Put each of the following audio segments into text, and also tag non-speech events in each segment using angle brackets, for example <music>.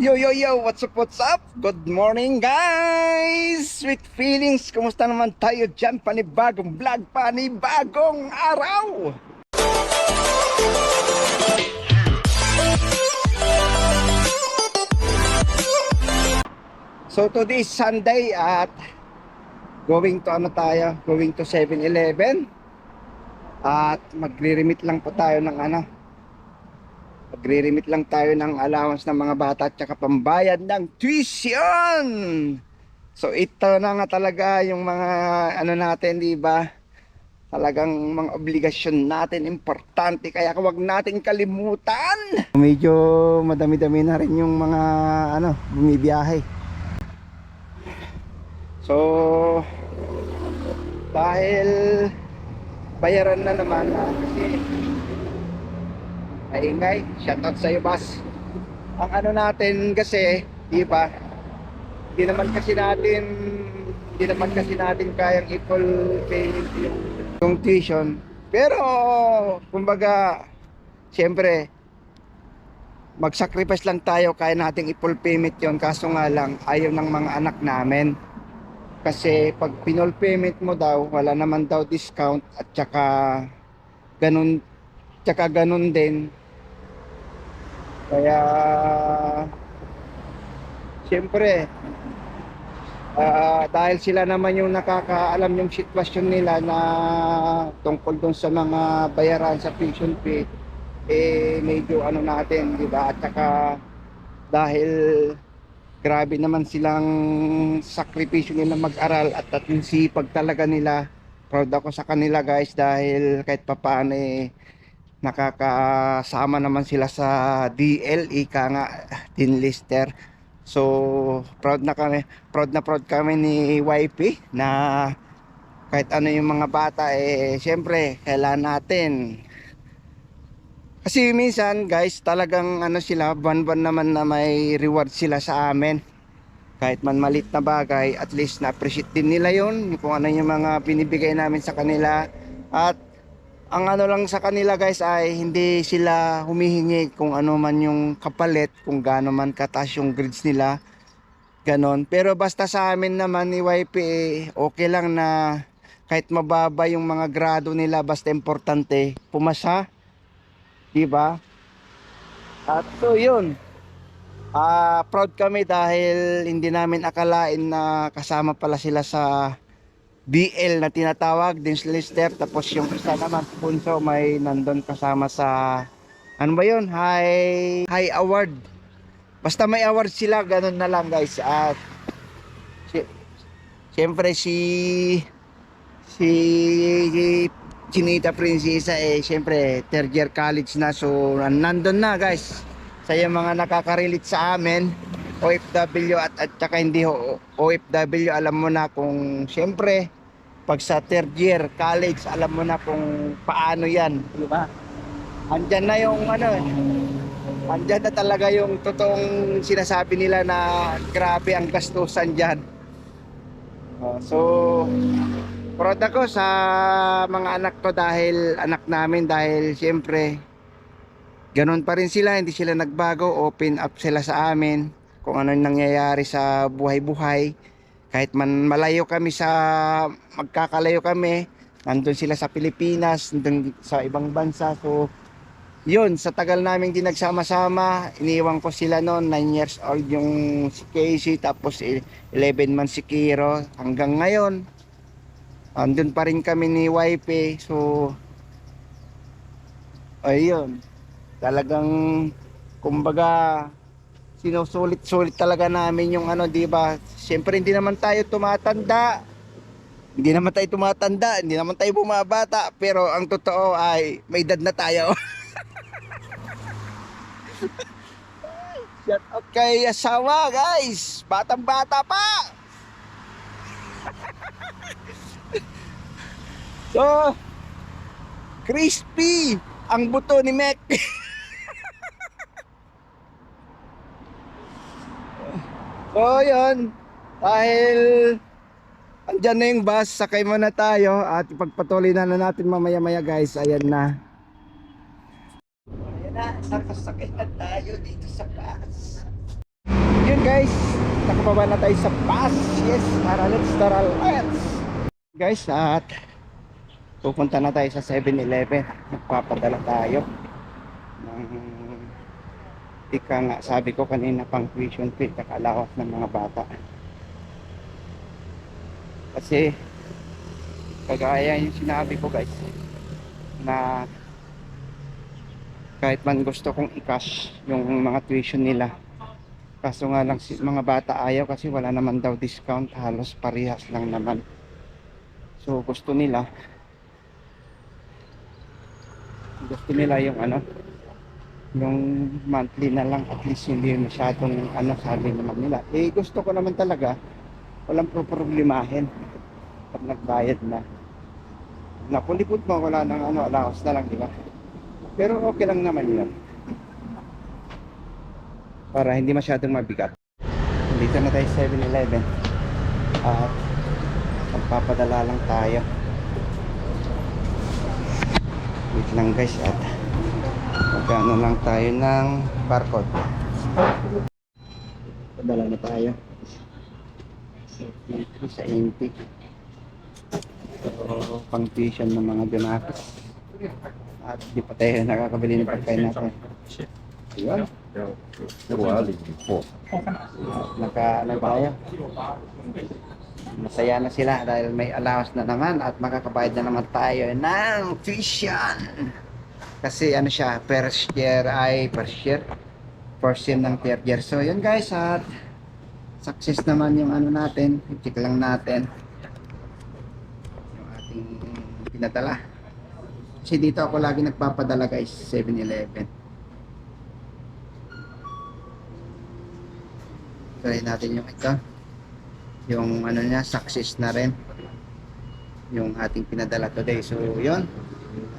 Yo, yo, yo! What's up, what's up? Good morning, guys! Sweet feelings! Kumusta naman tayo dyan? Panibagong vlog, panibagong araw! So, today is Sunday at going to ano tayo? Going to 7-Eleven. At magre-remit lang po tayo ng ano, Magre-remit lang tayo ng allowance ng mga bata at saka pambayad ng tuition. So ito na nga talaga yung mga ano natin, di ba? Talagang mga obligasyon natin importante kaya wag natin kalimutan. Medyo madami-dami na rin yung mga ano, bumibiyahe. So dahil bayaran na naman ah, kasi maingay. Shoutout sa iyo, boss. Ang ano natin kasi, di ba? Hindi naman kasi natin hindi naman kasi natin kayang equal payment yung, yung tuition. Pero, kumbaga, siyempre, mag-sacrifice lang tayo kaya nating i-full payment yon kaso nga lang ayaw ng mga anak namin kasi pag pinol payment mo daw wala naman daw discount at saka ganun tsaka ganun din kaya siyempre ah, dahil sila naman yung nakakaalam yung sitwasyon nila na tungkol dun sa mga bayaran sa tuition fee eh medyo ano natin di ba? At saka dahil grabe naman silang sakripisyo nila mag-aral at at yung sipag talaga nila. Proud ako sa kanila guys dahil kahit papaano eh nakakasama naman sila sa DL ika nga Tin Lister. So proud na kami proud na proud kami ni YP na kahit ano yung mga bata eh syempre kailangan natin. Kasi minsan guys talagang ano sila buwan-buwan naman na may reward sila sa amin. Kahit man malit na bagay at least na-appreciate din nila yon kung ano yung mga binibigay namin sa kanila. At ang ano lang sa kanila guys ay hindi sila humihingi kung ano man yung kapalit kung gaano man kataas yung grades nila. Ganon. Pero basta sa amin naman ni YP eh, okay lang na kahit mababa yung mga grado nila basta importante pumasa. Di ba at so yun. Ah, proud kami dahil hindi namin akalain na kasama pala sila sa DL na tinatawag, Dins Lister. Tapos yung isa naman, Punso, may nandun kasama sa, ano ba yun? High, high award. Basta may award sila, ganun na lang guys. At, si, siyempre si, si, Chinita Princesa eh, siyempre, third year college na. So, nandun na guys. Sa yung mga nakaka-relate sa amin, OFW at, at saka hindi ho, OFW, alam mo na kung siyempre, pag sa third year college, alam mo na kung paano yan, di ba? Andyan na yung ano, andyan na talaga yung totoong sinasabi nila na grabe ang gastusan dyan. Oh, so, proud ako sa mga anak ko dahil anak namin dahil siyempre ganun pa rin sila, hindi sila nagbago, open up sila sa amin kung ano nangyayari sa buhay-buhay kahit man malayo kami sa magkakalayo kami nandun sila sa Pilipinas nandun sa ibang bansa. So yun sa tagal namin din nagsama-sama iniwan ko sila noon 9 years old yung si Casey tapos 11 man si Kiro. Hanggang ngayon andun pa rin kami ni YP so ayun talagang kumbaga sinusulit-sulit talaga namin yung ano, 'di ba? Siyempre hindi naman tayo tumatanda. Hindi naman tayo tumatanda, hindi naman tayo bumabata, pero ang totoo ay may edad na tayo. <laughs> Shout out kay asawa, guys. Batang bata pa. <laughs> so, crispy ang buto ni Mek. <laughs> So, yun. Dahil andyan na yung bus, sakay muna tayo at ipagpatuloy na, na natin mamaya-maya guys. Ayan na. Ayan na, nakasakay na tayo dito sa bus. yun guys, nakababa na tayo sa bus. Yes, tara let's, tara let's. Guys, at pupunta na tayo sa 7-Eleven. Magpapadala tayo. Ng, ika nga, sabi ko kanina pang tuition fee, kakalawas ng mga bata. Kasi, kagaya yung sinabi ko guys, na kahit man gusto kong i-cash yung mga tuition nila kaso nga lang si, mga bata ayaw kasi wala naman daw discount halos parehas lang naman so gusto nila gusto nila yung ano yung monthly na lang at least hindi masyadong ano sabi naman nila eh gusto ko naman talaga walang problemahin pag nagbayad na napulipod mo wala nang ano allowance na lang di ba pero okay lang naman yun. Para hindi masyadong mabigat. Dito na tayo sa 7-Eleven. At magpapadala lang tayo. Wait lang guys at magkano lang tayo ng barcode. Padala na tayo. Sa Inti. So, pang tuition ng mga binakis at di pa tayo nakakabili ng pagkain natin. Ayun, naka ano tayo. Masaya na sila dahil may allowance na naman at makakabayad na naman tayo ng tuition. Kasi ano siya, per year ay per year. First sem ng third year. So yun guys at success naman yung ano natin. I-check lang natin yung ating pinadala. Kasi dito ako lagi nagpapadala guys, 7-Eleven. Try natin yung ito. Yung ano niya, success na rin. Yung ating pinadala today. So, yun.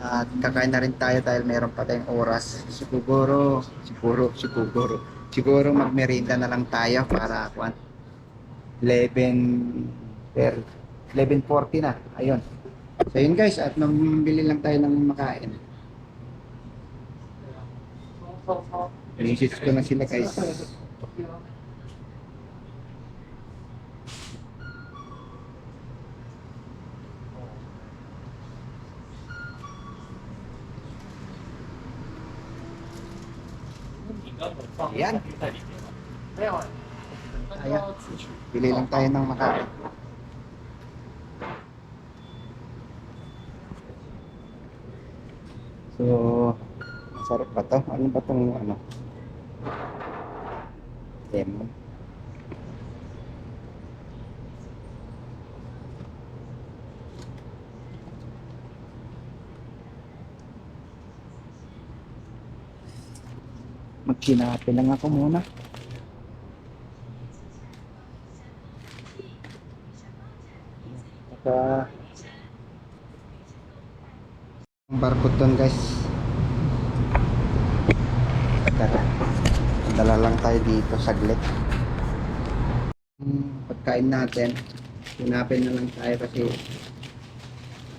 At kakain na rin tayo dahil meron pa tayong oras. Siguro, siguro, siguro. Siguro magmerienda na lang tayo para kuan 11 per 11.40 na. Ayun. So yun guys, at mamili lang tayo ng makain. Message ko na sila guys. Ayan. Ayan. Pili lang tayo ng makain. So, masarap ba to? Ano ba tong ano? Lemon. Magkinape lang ako muna. Saka ang barcode doon guys. Tara. Dala lang tayo dito saglit. Hmm, Pagkain natin, sinapin na lang tayo kasi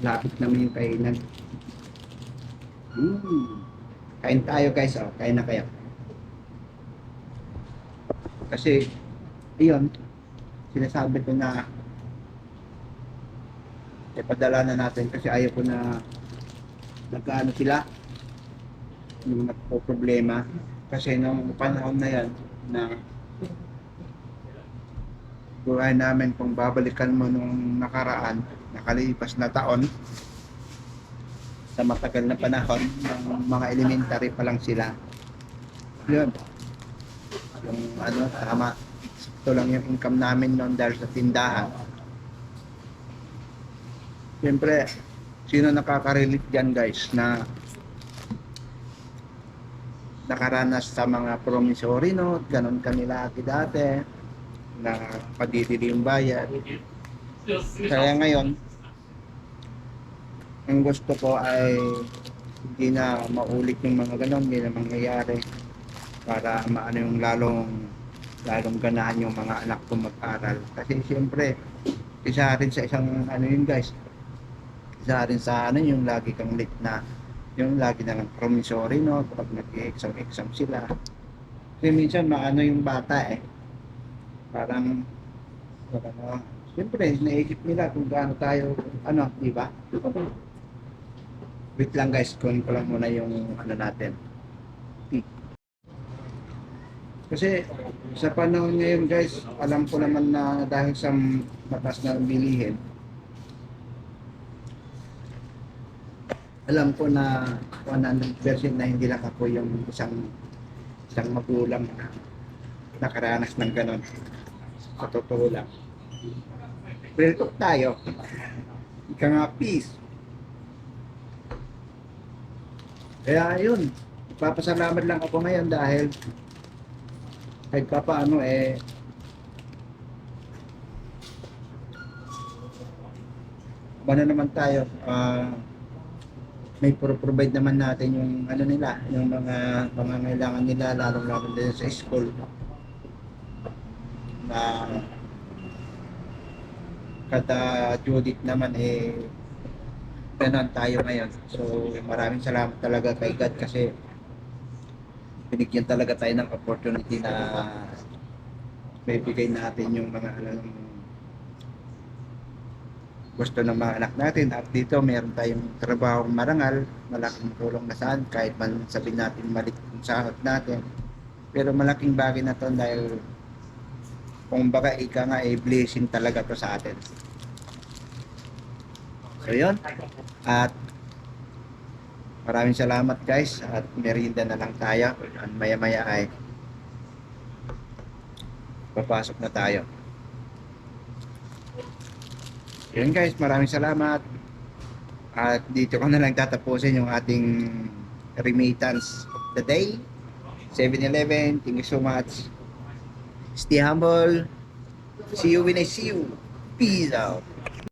lapit naman yung kainan. Hmm. Kain tayo guys, oh. kain na kayo. Kasi, iyon, sinasabi ko na ipadala na natin kasi ayaw ko na nagkaano sila yung nagpo-problema. Kasi nung panahon na yan na buhay namin kung babalikan mo nung nakaraan nakalipas na taon sa matagal na panahon ng mga elementary pa lang sila. Yun yung ano tama. Sakto lang yung income namin noon dahil sa tindahan. Siyempre, sino nakaka-relate dyan guys na nakaranas sa mga promissory note, ganun kanila dati na padidili yung bayad. Kaya ngayon, ang gusto ko ay hindi na maulit yung mga ganun, hindi na mangyayari para maano yung lalong lalong ganahan yung mga anak ko mag-aral. Kasi siyempre, isa rin sa isang ano yun guys, isa rin sa ano yung lagi kang late na yung lagi na lang promissory no kapag nag-exam exam sila kasi minsan maano yung bata eh Parang, ano, siyempre, naisip nila kung gaano tayo, ano, di ba? Wait lang guys, kunin ko lang muna yung ano natin. Kasi sa panahon ngayon guys, alam ko naman na dahil sa mataas na bilihin, alam ko na 100% na hindi lang ako yung isang isang magulang na nakaranas ng ganon. Sa totoo lang. Real talk tayo. Ika nga peace. Kaya yun, papasalamat lang ako ngayon dahil kahit pa paano eh ano naman tayo ah may pro-provide naman natin yung ano nila, yung mga pangangailangan nila lalong lalo din sa school na kada Judith naman eh ganun tayo ngayon. So maraming salamat talaga kay God kasi binigyan talaga tayo ng opportunity na may bigay natin yung mga ano gusto ng mga anak natin. At dito meron tayong trabaho marangal. Malaking tulong na saan kahit man sabihin natin maliit yung sahod natin. Pero malaking bagay na to dahil kung baga ika nga eh blessing talaga to sa atin. So yun. At maraming salamat guys at merienda na lang tayo at maya maya ay papasok na tayo yun guys, maraming salamat. At dito ko na lang tatapusin yung ating remittance of the day. 7-Eleven, thank you so much. Stay humble. See you when I see you. Peace out.